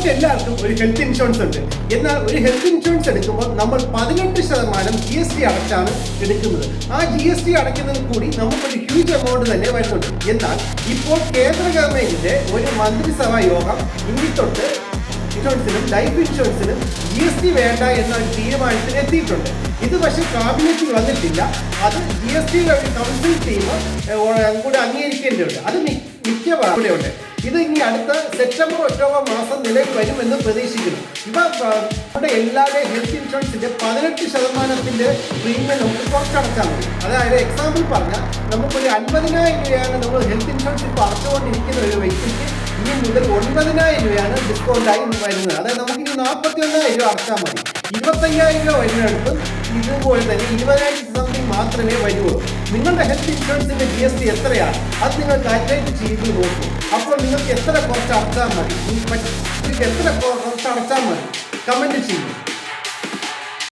നമുക്ക് എല്ലാവർക്കും ഒരു ഹെൽത്ത് ഇൻഷുറൻസ് ഉണ്ട്. എന്നാൽ ഒരു ഹെൽത്ത് ഇൻഷുറൻസ് എടുക്കുമ്പോൾ നമ്മൾ പതിനെട്ട് ശതമാനം ജി എസ് ടി അടച്ചാണ് എടുക്കുന്നത്. ആ ജി എസ് ടി അടയ്ക്കുന്നതിൽ കൂടി നമുക്കൊരു ഹ്യൂജ് എമൗണ്ട് തന്നെ വരുന്നുണ്ട്. എന്നാൽ ഇപ്പോൾ കേന്ദ്ര ഗവൺമെന്റിന്റെ ഒരു മന്ത്രിസഭാ യോഗം ഇനി തൊട്ട് ഇൻഷുറൻസിനും ലൈഫ് ഇൻഷുറൻസിനും ജി എസ് ടി വേണ്ട എന്ന ഒരു തീരുമാനത്തിൽ എത്തിയിട്ടുണ്ട്. ഇത് പക്ഷേ കാബിനറ്റിൽ വന്നിട്ടില്ല. അത് G S T council team കൂടെ അംഗീകരിക്കേണ്ടതുണ്ട്. അത് മിക്കവാറും ഇവിടെയുണ്ട് ഇത് ഇനി അടുത്ത സെപ്റ്റംബർ ഒക്ടോബർ മാസം നിലവിൽ വരുമെന്ന് പ്രതീക്ഷിക്കുന്നു. ഇവ നമ്മുടെ എല്ലാവരുടെയും ഹെൽത്ത് ഇൻഷുറൻസിന്റെ പതിനെട്ട് ശതമാനത്തിന്റെ പ്രീമിയം നമുക്ക് പുറത്തടച്ചാൽ മതി. അതായത് എക്സാമ്പിൾ പറഞ്ഞാൽ നമുക്കൊരു അൻപതിനായിരം രൂപയാണ് നമ്മൾ ഹെൽത്ത് ഇൻഷുറൻസ് ഇപ്പോൾ അടച്ചുകൊണ്ടിരിക്കുന്ന ഒരു വ്യക്തിക്ക് ഇനി മുതൽ ഒൻപതിനായിരം രൂപയാണ് ഡിസ്കൗണ്ട് ആയി വരുന്നത്. അതായത് നമുക്ക് ഇനി നാൽപ്പത്തി ഒന്നായിരം രൂപ അടച്ചാൽ മതി. ഇരുപത്തയ്യായിരം രൂപ വരുന്നിടത്ത് ഇതുപോലെ തന്നെ ഇരുപതിനായിരത്തി സംതിങ് മാത്രമേ വരുള്ളൂ നിങ്ങളുടെ ഹെൽത്ത് ഇൻഷുറൻസിന്റെ ജി എസ് ടി എത്രയാണ്? അത് നിങ്ങൾ കാൽക്കുലേറ്റ് ചെയ്ത് നോക്കൂ. അപ്പോൾ നിങ്ങൾക്ക് എത്ര കുറച്ച് അടച്ചാൽ മതി? നിങ്ങൾക്ക് എത്ര കുറച്ച് അടച്ചാൽ മതി? കമന്റ് ചെയ്യും.